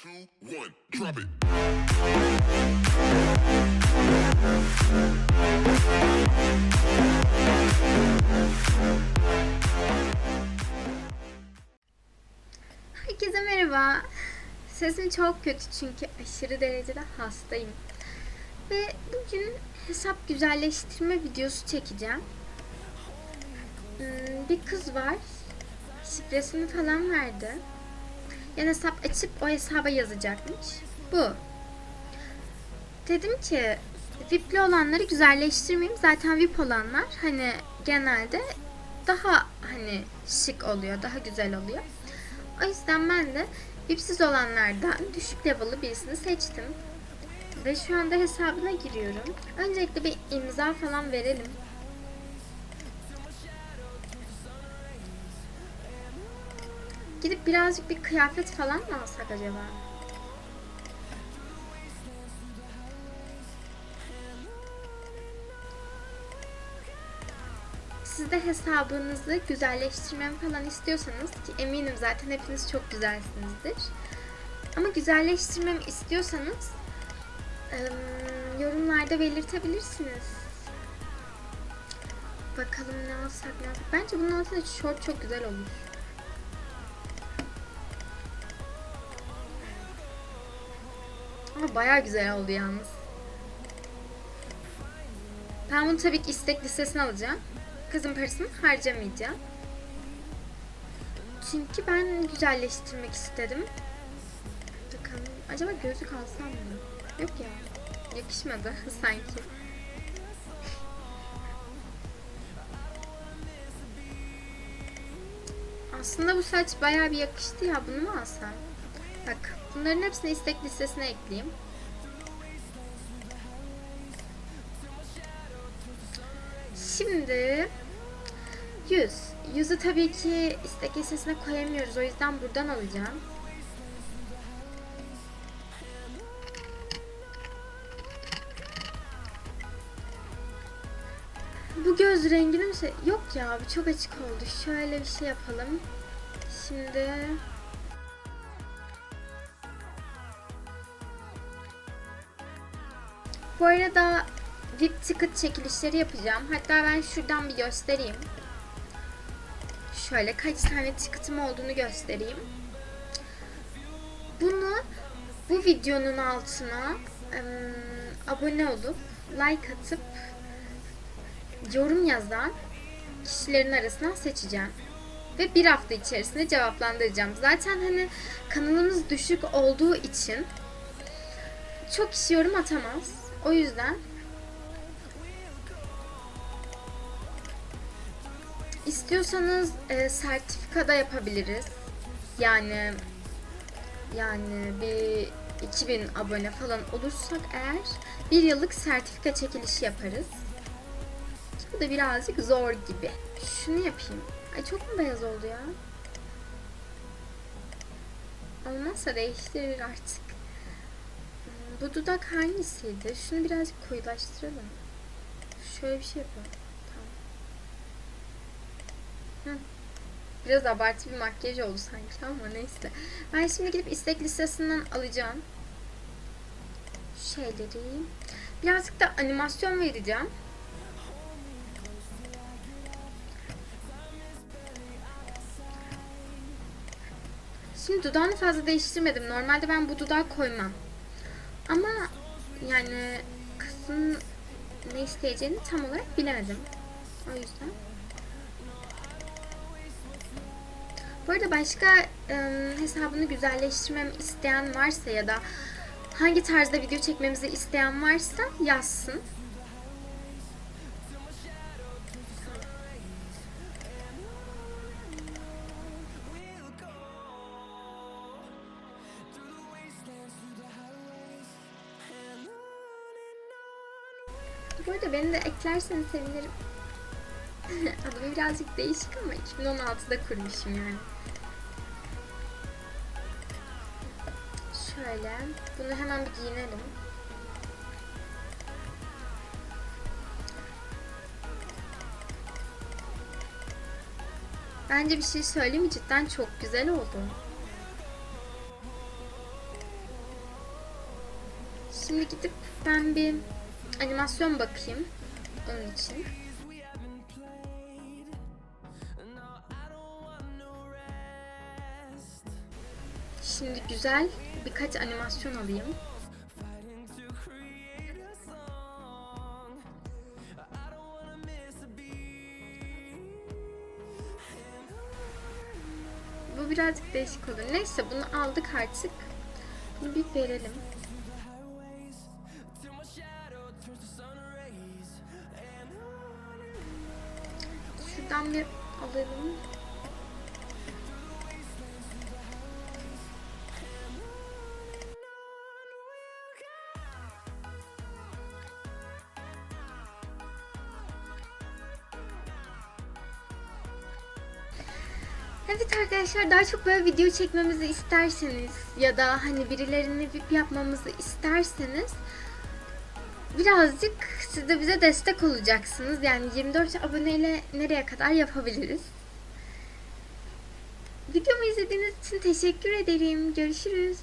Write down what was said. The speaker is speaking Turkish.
two, one, drop it. Herkese merhaba. Sesim çok kötü çünkü aşırı derecede hastayım. Ve bugün hesap güzelleştirme videosu çekeceğim. Hmm, Bir kız var. Şifresini falan verdi. Yani hesap açıp o hesaba yazacakmış. Bu. Dedim ki VIP'li olanları güzelleştirmeyeyim. Zaten VIP olanlar hani genelde daha hani şık oluyor, daha güzel oluyor. O yüzden ben de VIP'siz olanlardan düşük level'lı birisini seçtim. Ve şu anda hesabına giriyorum. Öncelikle bir imza falan verelim. Gidip birazcık bir kıyafet falan mı alsak acaba? Siz de hesabınızı güzelleştirmemi falan istiyorsanız ki eminim zaten hepiniz çok güzelsinizdir. Ama güzelleştirmemi istiyorsanız yorumlarda belirtebilirsiniz. Bakalım ne alsak ne alsak. Bence bunun altında şort çok güzel olur. Ama baya güzel oldu yalnız. Ben bunu tabii ki istek listesine alacağım. Kızın parasını harcamayacağım. Çünkü ben güzelleştirmek istedim. Bakalım. Acaba gözlük alsam mı? Yok ya. Yakışmadı sanki. Aslında bu saç bayağı bir yakıştı ya. Bunu mu alsam? Bak bunların hepsini istek listesine ekleyeyim. Şimdi 100. 100'ü tabii ki istek listesine koyamıyoruz. O yüzden buradan alacağım. Bu göz rengini mi şey... Yok ya bu çok açık oldu. Şöyle bir şey yapalım. Şimdi... Bu arada VIP ticket çekilişleri yapacağım. Hatta ben şuradan bir göstereyim. Şöyle kaç tane ticket'ım olduğunu göstereyim. Bunu bu videonun altına em, abone olup like atıp yorum yazan kişilerin arasından seçeceğim. Ve bir hafta içerisinde cevaplandıracağım. Zaten hani kanalımız düşük olduğu için çok kişi yorum atamaz. O yüzden istiyorsanız e, sertifika da yapabiliriz. Yani yani bir 2000 abone falan olursak eğer bir yıllık sertifika çekilişi yaparız. Bu da birazcık zor gibi. Şunu yapayım. Ay çok mu beyaz oldu ya? Olmazsa değiştirir artık. Bu dudak hangisiydi? Şunu birazcık koyulaştıralım. Şöyle bir şey yapalım. Tamam. Hı. Biraz abartı bir makyaj oldu sanki ama neyse. Ben şimdi gidip istek listesinden alacağım. Şeyleri. Birazcık da animasyon vereceğim. Şimdi dudağını fazla değiştirmedim. Normalde ben bu dudağı koymam. Ama yani kızın ne isteyeceğini tam olarak bilemedim. O yüzden. Bu arada başka e, hesabını güzelleştirmemi isteyen varsa ya da hangi tarzda video çekmemizi isteyen varsa yazsın. Bu arada beni de eklerseniz sevinirim. Adım birazcık değişik ama 2016'da kurmuşum yani. Şöyle. Bunu hemen bir giyinelim. Bence bir şey söyleyeyim mi? Cidden çok güzel oldu. Şimdi gidip ben bir animasyon bakayım onun için. Şimdi güzel birkaç animasyon alayım. Bu birazcık değişik olur. Neyse bunu aldık artık. Bunu bir verelim. Şuradan bir alalım. Evet arkadaşlar daha çok böyle video çekmemizi isterseniz ya da hani birilerine VIP yapmamızı isterseniz birazcık siz de bize destek olacaksınız. Yani 24 aboneyle nereye kadar yapabiliriz? Videomu izlediğiniz için teşekkür ederim. Görüşürüz.